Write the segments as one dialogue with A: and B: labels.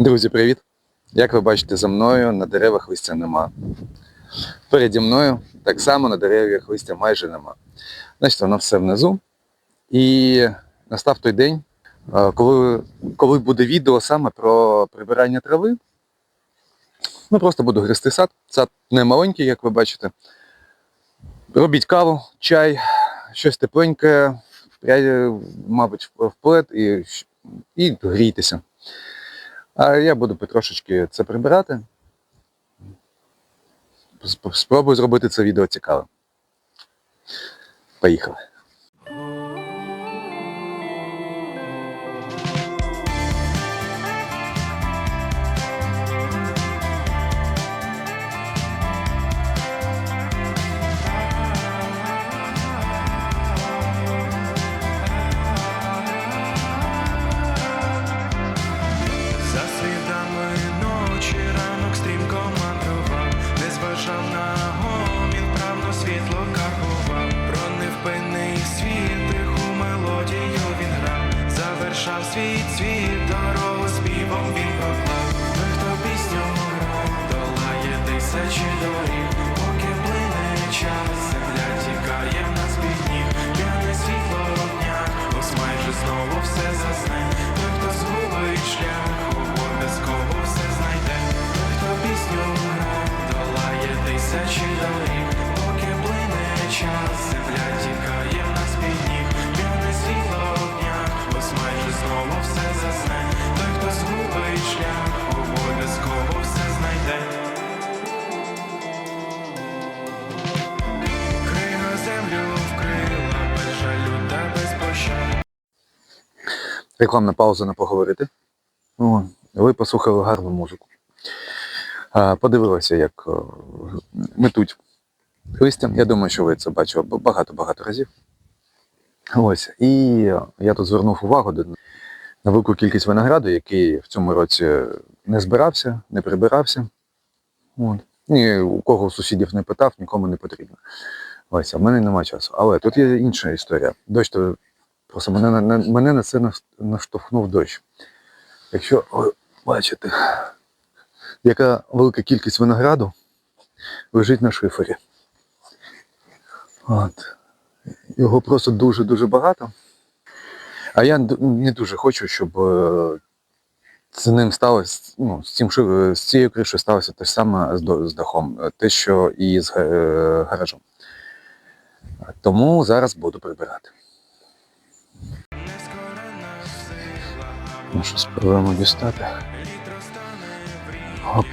A: Друзі, привіт! Як ви бачите за мною, на деревах листя нема. Переді мною так само на деревах листя майже нема. Значить, воно все внизу. І настав той день, е, коли, коли буде відео саме про прибирання трави. Ну, просто буду грести сад. Сад не маленький, як ви бачите. Робіть каву, чай, щось тепленьке, мабуть, в плед і, і грійтеся. А я буду потрошечки це прибирати. Спробую зробити це відео цікавим. Поїхали. Рекламна пауза на поговорити. О, ви послухали гарну музику. Подивилися, як метуть листя. Я думаю, що ви це бачили багато-багато разів. Ось. І я тут звернув увагу до- на велику кількість винограду, який в цьому році не збирався, не прибирався. От. Ні у кого сусідів не питав, нікому не потрібно. Ось, а в мене немає часу. Але тут є інша історія. Дощ просто мене, на- мене на це наштовхнув дощ. Якщо ви бачите, яка велика кількість винограду лежить на шифері. От. Його просто дуже-дуже багато. А я не дуже хочу, щоб е, з ним сталося, ну, з, цим, з цією кришею сталося те ж саме з, з дахом, е, те, що і з е, гаражом. Тому зараз буду прибирати. Ну що, спробуємо дістати. Оп.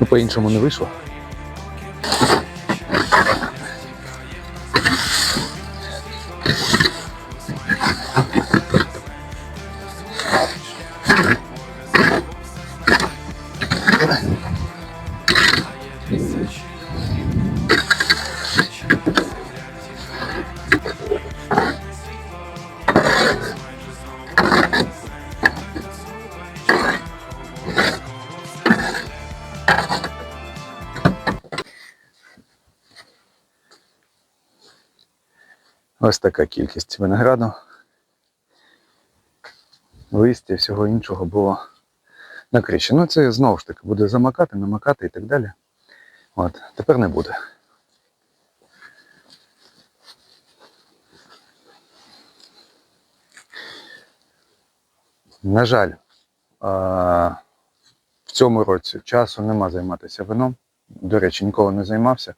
A: Ну, по-іншому не вийшло. Ось така кількість винограду. Листя всього іншого було на криші. Ну це знову ж таки буде замакати, намакати і так далі. От, тепер не буде. На жаль, в цьому році часу нема займатися вином. До речі, ніколи не займався.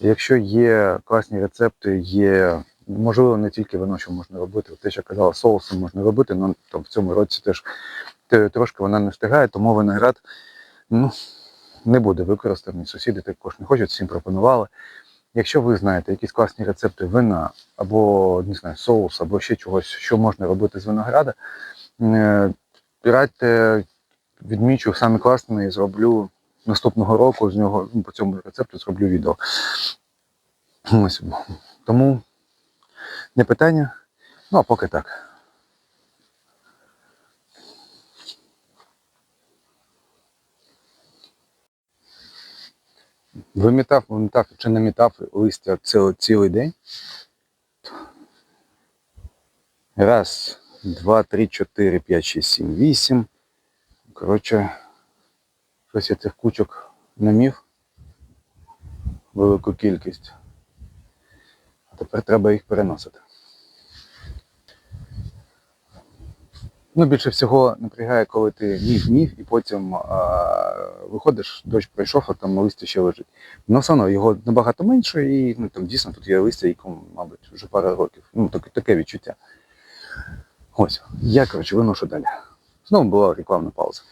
A: Якщо є класні рецепти, є можливо не тільки вино, що можна робити. Те, що казала, соуси можна робити, але там в цьому році теж трошки вона не встигає, тому виноград ну, не буде використаний. Сусіди також не хочуть, всім пропонували. Якщо ви знаєте якісь класні рецепти вина або не знаю, соус, або ще чогось, що можна робити з винограда, е, радьте, відмічу саме класне і зроблю наступного року з нього ну, по цьому рецепту зроблю відео. Ось. Тому не питання. Ну, а поки так. Вимітав, вимітав чи не мітав листя цілий, цілий день. Раз, два, три, чотири, п'ять, шість, сім, вісім. Коротше, щось я цих кучок намів. Велику кількість. Тепер треба їх переносити. Ну, більше всього напрягає, коли ти міг міг і потім а, виходиш, дощ пройшов, а там листя ще лежить. Ну, все одно його набагато менше, і ну, там дійсно тут є листя, якому, мабуть, вже пара років. Ну, таке, таке відчуття. Ось, я, коротше, виношу далі. Знову була рекламна пауза.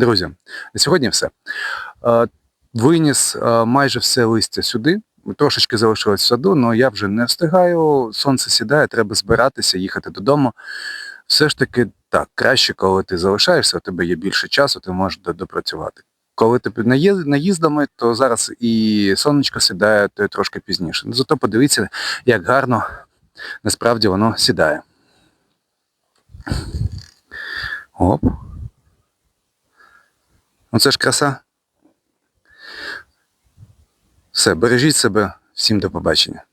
A: Друзі, на сьогодні все. Е, Виніс е, майже все листя сюди. Трошечки залишилось в саду, але я вже не встигаю. Сонце сідає, треба збиратися, їхати додому. Все ж таки так, краще, коли ти залишаєшся, у тебе є більше часу, ти можеш допрацювати. Коли ти наїздами, то зараз і сонечко сідає то трошки пізніше. Зато подивіться, як гарно насправді воно сідає. Оп. Ну це ж краса. Все, бережіть себе, всім до побачення.